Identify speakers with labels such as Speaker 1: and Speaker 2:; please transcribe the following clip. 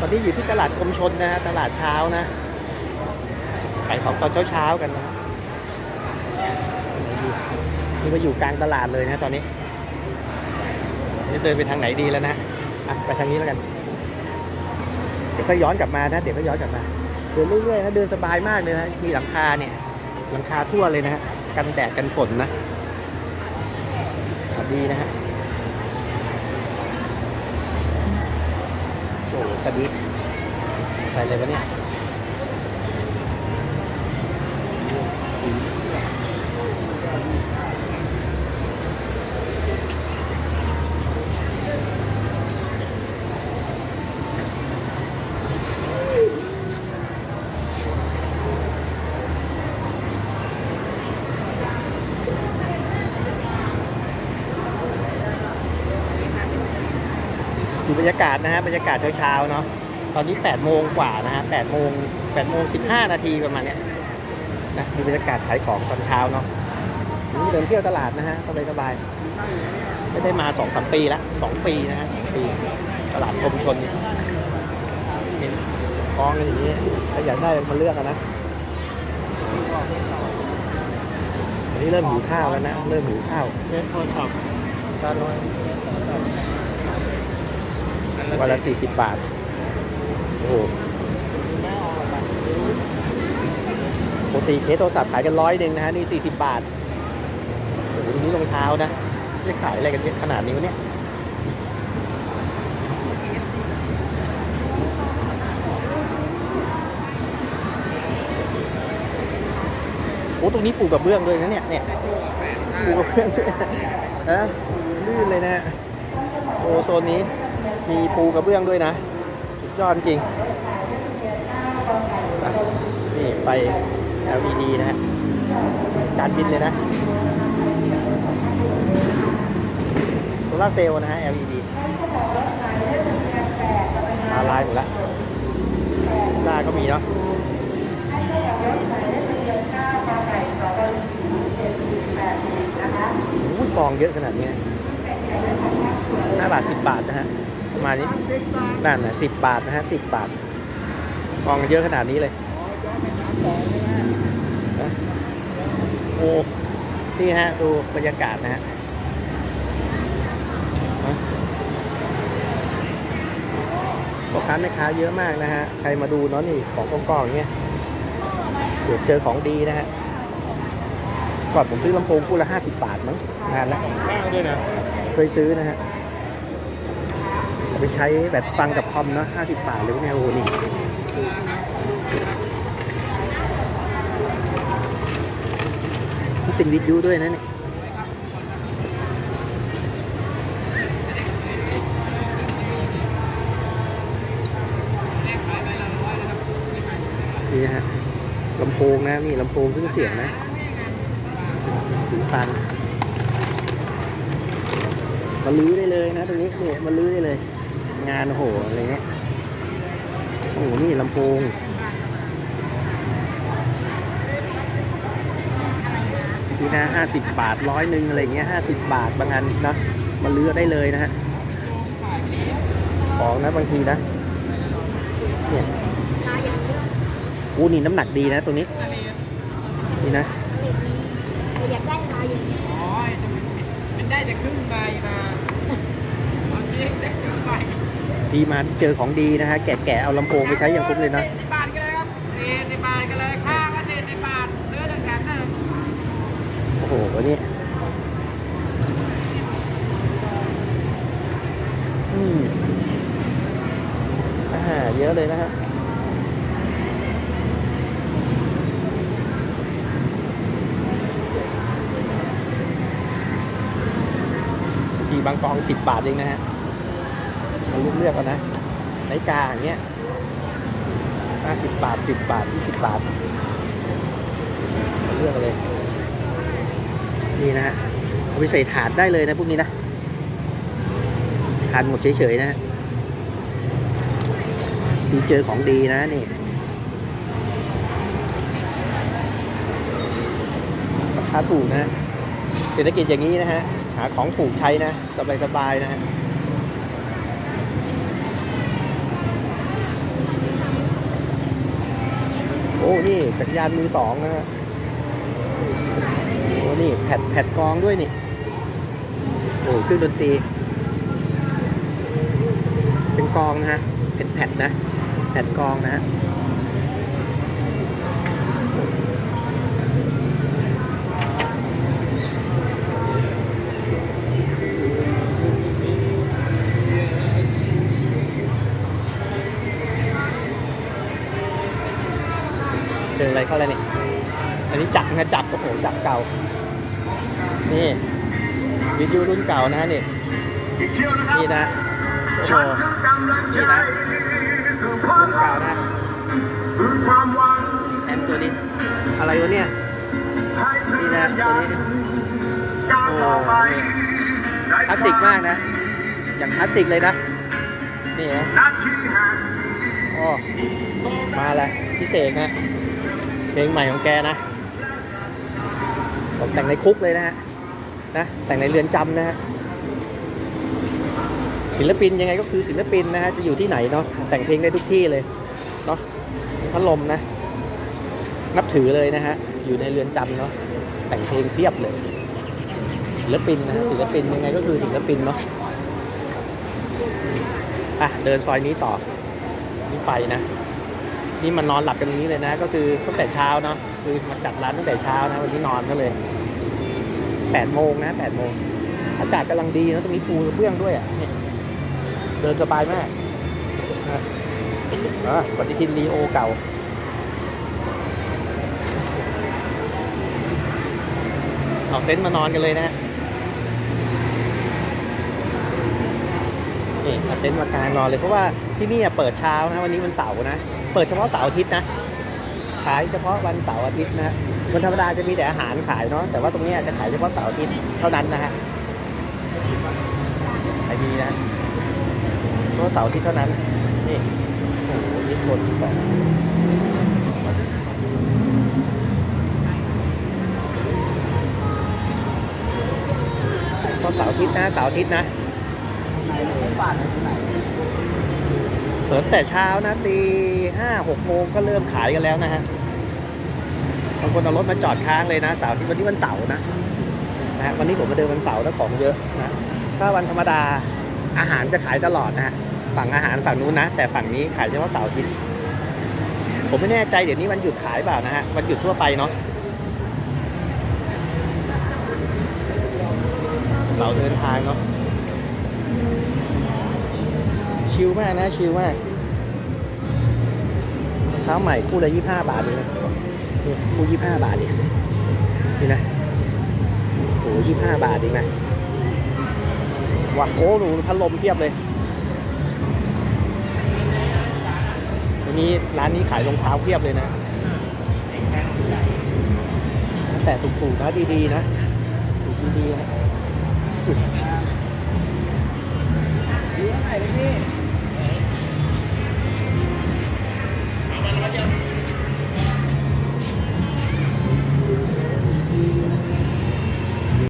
Speaker 1: ตอนนี้อยู่ที่ตลาดกรมชนนะฮะตลาดเช้านะขายของตอนเช้าๆกันนะนี่ก็อยู่กลางตลาดเลยนะตอนนี้นี่เดินไปทางไหนดีแล้วนะอะไปทางนี้แล้วกัน เดี๋ยวก็ย้อนกลับมานะเดี๋ยวก็ย้อนกลับมาเดินเรื่อยๆนะเดินสบายมากเลยนะมีหลังคาเนี่ย หลังคาทั่วเลยนะฮะกันแดดกันฝนนะดีนะฮะ กระดิบใส่เลยวะเนี่ย บรรยากาศนะฮะบรรยากาศเช้าๆเนาะตอนนี้8โมงกว่านะฮะ8โมง8โมง15 นาทีประมาณเนี้ยนะดูบรรยากาศขายของตอนเช้าเนาะนี่เดินเที่ยวตลาดนะฮะสบายๆไม่ได้มา2อสปีละ2ปีนะฮะสองปีตลาดกรมชนเนี่ยเห็นกองกันอย่างนี้ถ้าอยากได้มาเลือกกันนะอันนี้เริ่มหิวข้าวแล้วนะเริ่มหิวข้าว
Speaker 2: เล่นโทรศัพท์ตาลอย
Speaker 1: วันละสี่สิบบาท โอ้โหปกติเคสโทรศัพท์ขายกันร้อยหนึ่งนะฮะ นี่สี่สิบบาท โอ้โหทีนี้รองเท้านะจะขายอะไรกันเยอะขนาดนี้วะเนี่ยโอ้ตรงนี้ปลูกกับเบื้องด้วยนะเนี่ยเนี่ยปลูกกับเบื้องด้วยนะลื่นเลยนะฮะโอ้โซนนี้ มีปูกระเบื้องด้วยนะ สุดยอดจริง นี่ไฟ LED นะฮะจานบินเลยนะโซลาเซลล์นะฮะ LED มาลายหมดละหน้าก็มีเนาะโอ้ยกองเยอะขนาดนี้หน้าบาทสิบบาทนะฮะ มาณนี้นั่นนะสิบบาทนะฮะสิบบาทกองกันเยอะขนาดนี้เลยนะโอ้นี่ฮะ ดูบรรยากาศนะฮะนะพ่อค้าแม่ค้าเยอะมากนะฮะ ใครมาดูเนาะนี่ของกองๆอย่างเงี้ยเดี๋ยวเจอของดีนะฮะ ก่อนผมซื้อลำโพงคู่ละห้าสิบบาทมั้งนานแล้ว
Speaker 2: ข้างด้วยนะ
Speaker 1: เคยซื้อนะฮะ เอาไปใช้แบบฟังกับคอมเนาะ50 บาทเลยพวกเนี่ยโอ้โหนี่นี่เป็นวิทยุด้วยนะเนี่ยนี่นะฮะลำโพงนะนี่ลำโพงเครื่องเสียงนะหูฟัง มาลื้อได้เลยนะตรงนี้เนี่ยมาลื้อได้เลย งานโอ้โหอะไรเงี้ยโอ้โหนี่ลำโพงนี่นะห้าสิบบาทร้อยหนึ่งอะไรเงี้ยห้าสิบบาทบางอันนะมาลื้อได้เลยนะฮะของนะบางทีนะเนี่ยโอ้นี่น้ำหนักดีนะตรงนี้นี่นะ
Speaker 3: อยากได้ลายอย่างนี้
Speaker 2: ได้แต่ครึ่งใบนะตอนนี้ได้ครึ่งใบ
Speaker 1: ดีมาเจอของดีนะฮะ แกะๆเอาลำโพงไปใช้อย่างคุ้มเลยนะ
Speaker 2: สิบบาทกันเลยครับสี่สิบบาทกันเลยข้างละสี่สิบบาทเนื้อหนึ่งแถมหนึ่ง
Speaker 1: โอ้โหวันนี้อืมอาหารเยอะเลยนะฮะ ทีบางกองสิบบาทเองนะฮะมาเลือกเลือกกันนะนาฬิกาอย่างเงี้ยห้าสิบบาทสิบบาทยี่สิบบาท เลือกเลย นี่นะฮะเอาไปใส่ถาดได้เลยนะพวกนี้นะถาดหมดเฉยๆนะฮะดีเจอของดีนะนี่ราคาถูกนะฮะเศรษฐกิจอย่างนี้นะฮะ หาของถูกใช้นะ สบายๆนะฮะโอ้ นี่จักรยานมือสองนะฮะโอ้ นี่แผ่นแผ่นกองด้วยนี่โอ้คือดนตรี เป็นกองนะฮะเป็นแผ่นนะแผ่นกองนะฮะ นี่วิทยุรุ่นเก่านะนี่นี่นะโอ้โหนี่นะรุ่นเก่านะแอมตัวนี้ อะไรวะเนี่ยนี่นะตัวนี้โอ้โหนี่คลาสสิกมากนะ อย่างคลาสสิกเลยนะนี่นะโอ้มาแล้วพิเศษนะเพลงใหม่ของแกนะตกแต่งในคุกเลยนะฮะ นะแต่งในเรือนจำนะฮะศิลปินยังไงก็คือศิลปินนะฮะจะอยู่ที่ไหนเนาะแต่งเพลงได้ทุกที่เลยเนาะพัดลมนะ นับถือเลยนะฮะอยู่ในเรือนจำเนาะแต่งเพลงเพียบเลยศิลปินนะฮะศิลปินยังไงก็คือศิลปินเนาะอะเดินซอยนี้ต่อนี่ไปนะนี่มันนอนหลับกันนี้เลยนะ ก็คือตั้งแต่เช้าเนาะคือมาจัดร้านตั้งแต่เช้านะวันนี้นอนก็เลย แปดโมงนะแปดโมงอากาศกำลังดีนะตรงนี้ปูกระเบื้องด้วยอะเนี่ยเดินสบายมากนะปฏิทินรีโอเก่าเอาเต็นท์มานอนกันเลยนะฮะนี่เอาเต็นท์มากางนอนเลยเพราะว่าที่นี่เปิดเช้านะวันนี้วันเสาร์นะ เปิดเฉพาะเสาร์อาทิตย์นะ ขายเฉพาะวันเสาร์อาทิตย์นะ วันธรรมดาจะมีแต่อาหารขายเนาะแต่ว่าตรงนี้จะขายเฉพาะเสาร์อาทิตย์เท่านั้นนะฮะขายดีนะเฉพาะเสาร์อาทิตย์เท่านั้นนี่โอ้โหนี่คนสองก็เสาร์อาทิตย์นะเสาร์อาทิตย์นะเปิดแต่เช้านะตีห้าหกโมงก็เริ่มขายกันแล้วนะฮะ บางคนเอารถมาจอดค้างเลยนะเสาร์ที่วันนี้วันเสาร์นะนะฮะวันนี้ผมมาเดินวันเสาร์แล้วของเยอะนะถ้าวันธรรมดาอาหารจะขายตลอดนะฮะฝั่งอาหารฝั่งนู้นนะ แต่ฝั่งนี้ขายเฉพาะเสาร์อาทิตย์ผมไม่แน่ใจเดี๋ยวนี้วันหยุดขายเปล่านะฮะวันหยุดทั่วไปเนาะเราเดินทางเนาะชิลมากนะชิลมากเท้าใหม่คู่ละยี่ห้าบาทเลยนะ คู่ยี่ห้าบาทเองนี่นะโหยี่ห้าบาทดีไหมว้าโอ้หนูพัดลมเทียบเลยทีนี้ร้านนี้ขายรองเท้าเทียบเลยนะ แต่ถูกๆนะดีๆนะถูกดีๆนะเยอะไหนเลยพี่